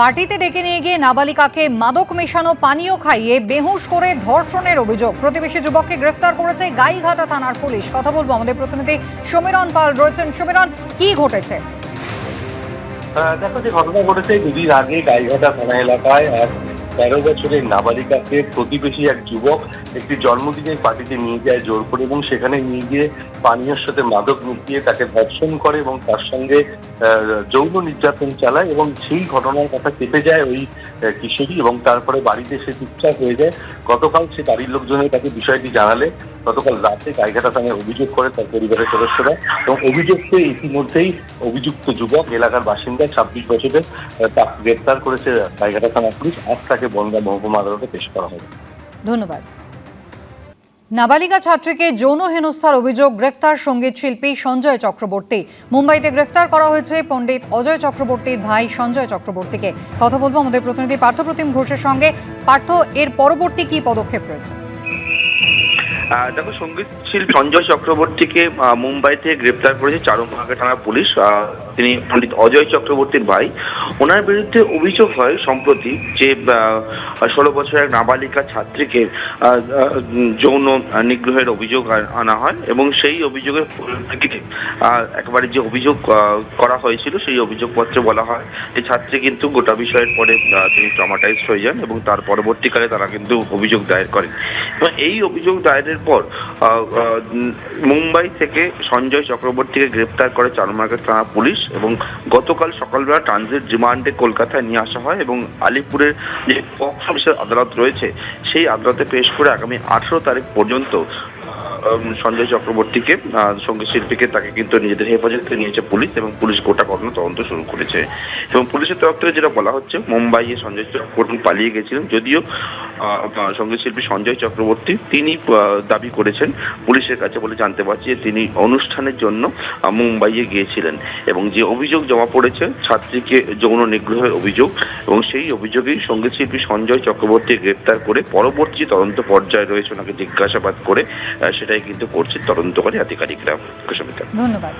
পার্টিতে ডেকে নিয়ে গিয়ে নাবালিকাকে মাদক মেশানো, পানীয় খাইয়ে বেহুশ করে ধর্ষণের অভিযোগ। প্রতিবেশী যুবককে গ্রেফতার করেছে গাইঘাটা থানার পুলিশ। কথা বলব আমাদের প্রতিনিধি সমীরণ পাল। রয়েছেন সমীরণ, কি ঘটেছে? দেখো, যে ঘটনা ঘটেছে দুদিন আগে গাইঘাটা থানা এলাকায় এক তেরো বছরের নাবালিকাকে প্রতিবেশী এক যুবক একটি জন্মদিনের পার্টিতে নিয়ে যায় জোর করে এবং সেখানে নিয়ে গিয়ে পানীয়ের সাথে মাদক মিশিয়ে তাকে ধর্ষণ করে এবং তার সঙ্গে যৌন নির্যাতন চালায় এবং সেই ঘটনার কথা চেপে যায় ওই কিশোরী এবং তারপরে বাড়িতে সে চুপচাপ হয়ে যায়। গতকাল সে বাড়ির লোকজনের কাছে বিষয়টি জানালে। গতকাল রাতে গাইঘাটা থানায় অভিযোগ করে তার পরিবারের সদস্যরা এবং অভিযোগকে ইতিমধ্যেই অভিযুক্ত যুবক, এলাকার বাসিন্দা, ছাব্বিশ বছরের তাকে গ্রেপ্তার করেছে গাইঘাটা থানা পুলিশ। আজ তাকে বনগা মহকুমা আদালতে পেশ করা হবে। ধন্যবাদ। নাবালিকা ছাত্রীকে যৌন হেনস্থার অভিযোগ, গ্রেফতার সংগীত শিল্পী সঞ্জয় চক্রবর্তী। মুম্বাইতে গ্রেফতার করা হয়েছে পণ্ডিত অজয় চক্রবর্তীর ভাই সঞ্জয় চক্রবর্তীকে। কথা বলব আমাদের প্রতিনিধি পার্থপ্রতিম ঘোষের সঙ্গে। পার্থ, এর পরবর্তী কি পদক্ষেপ রয়েছে? দেখো সংগীত শিল্পী সঞ্জয় চক্রবর্তীকে মুম্বাই থেকে গ্রেপ্তার করেছে চারুমাগা থানার পুলিশ। তিনি পণ্ডিত অজয় চক্রবর্তীর ভাই। ওনার বিরুদ্ধে অভিযোগ হয় সম্প্রতি যে ষোলো বছরের নাবালিকা ছাত্রীকে যৌন নিগ্রহের অভিযোগ আনা হয় এবং সেই অভিযোগের পরিপ্রেক্ষিতে একবারে যে অভিযোগ করা হয়েছিল সেই অভিযোগপত্রে বলা হয় যে ছাত্রী কিন্তু গোটা বিষয়ের পরে তিনি ট্রমাটাইজ হয়ে যান এবং তার পরবর্তীকালে তারা কিন্তু অভিযোগ দায়ের করেন। এই অভিযোগ দায়েরের পর মুম্বাই থেকে সঞ্জয় চক্রবর্তীকে গ্রেপ্তার করে চারমার্কেট থানা পুলিশ এবং গতকাল সকালবেলা ট্রানজিট রিমান্ডে কলকাতায় নিয়ে আসা হয় এবং আলিপুরের যে পক্স অফিসের আদালত রয়েছে, সেই আদালতে পেশ করে আগামী আঠেরো তারিখ পর্যন্ত সঞ্জয় চক্রবর্তীকে সংগীত শিল্পীকে তাকে কিন্তু নিজেদের হেফাজতে নিয়েছে পুলিশ এবং পুলিশ গোটা ঘটনা তদন্ত শুরু করেছে। এবং পুলিশের তরফ থেকে যেটা বলা হচ্ছে, মুম্বাইয়ে সঞ্জয় চক্রবর্তী পালিয়ে গেছিলেন, যদিও সংগীত শিল্পী সঞ্জয় চক্রবর্তী, তিনি দাবি করেছেন, পুলিশের কাছে বলে জানতে পারছি যে তিনি অনুষ্ঠানের জন্য মুম্বাইয়ে গিয়েছিলেন এবং যে অভিযোগ জমা পড়েছে, ছাত্রীকে যৌন নিগ্রহের অভিযোগ এবং সেই অভিযোগেই সংগীত শিল্পী সঞ্জয় চক্রবর্তী গ্রেপ্তার করে পরবর্তী তদন্ত পর্যায়ে রয়েছে ওনাকে জিজ্ঞাসাবাদ করে সেটাই কিন্তু করছে তদন্তকারী আধিকারিকরা। ধন্যবাদ।